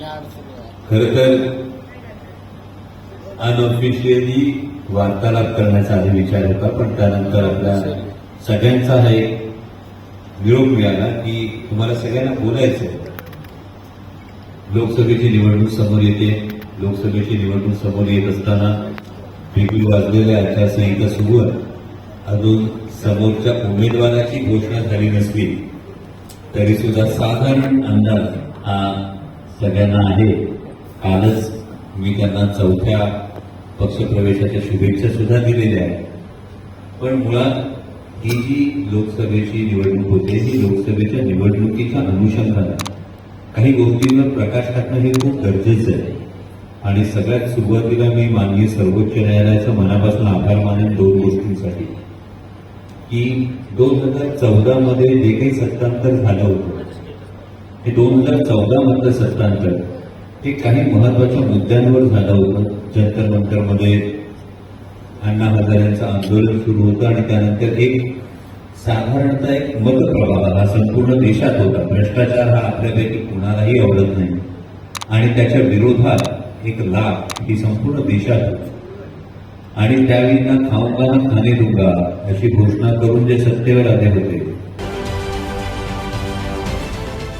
खर तर अनऑफिशियली वार्तालाप करण्याचा आधी विचार होता पण त्यानंतर आपल्या सगळ्यांचा हा एक निरोप मिळाला की तुम्हाला सगळ्यांना बोलायचं लोकसभेची निवडणूक समोर येते. लोकसभेची निवडणूक समोर येत असताना वेगळी वाजलेल्या आचारसंहिता सुरू आहे. अजून समोरच्या उमेदवाराची घोषणा झाली नसली तरी सुद्धा साधारण अंदाज हा सगळ्यांना आहे. कालच मी त्यांना चौथ्या पक्षप्रवेशाच्या शुभेच्छा सुद्धा दिलेल्या आहेत. पण मुळात ही जी लोकसभेची निवडणूक होते ही लोकसभेच्या निवडणुकीच्या अनुषंगाने काही गोष्टींवर प्रकाश टाकणं हे खूप गरजेचं आहे. आणि सगळ्यात सुरुवातीला मी माननीय सर्वोच्च न्यायालयाचा मनापासून आभार मानेन दोन गोष्टींसाठी. की दोन हजार चौदामध्ये जे काही सत्तांतर झालं होतं हे दोन हजार चौदा मधलं सत्तांतर हे काही महत्त्वाच्या मुद्द्यांवर झालं होतं जंतर मंतरमध्ये. अण्णा हजारेंचं आंदोलन सुरू होतं आणि त्यानंतर एक साधारणतः एक मतप्रवाह हा संपूर्ण देशात होता. भ्रष्टाचार हा आपल्यापैकी कुणालाही आवडत नाही. आणि त्याच्या विरोधात एक लाभ ही संपूर्ण देशात होती. आणि त्यावेळी ना खाऊंगा ना खाणे दूंगा अशी घोषणा करून जे सत्तेवर आले होते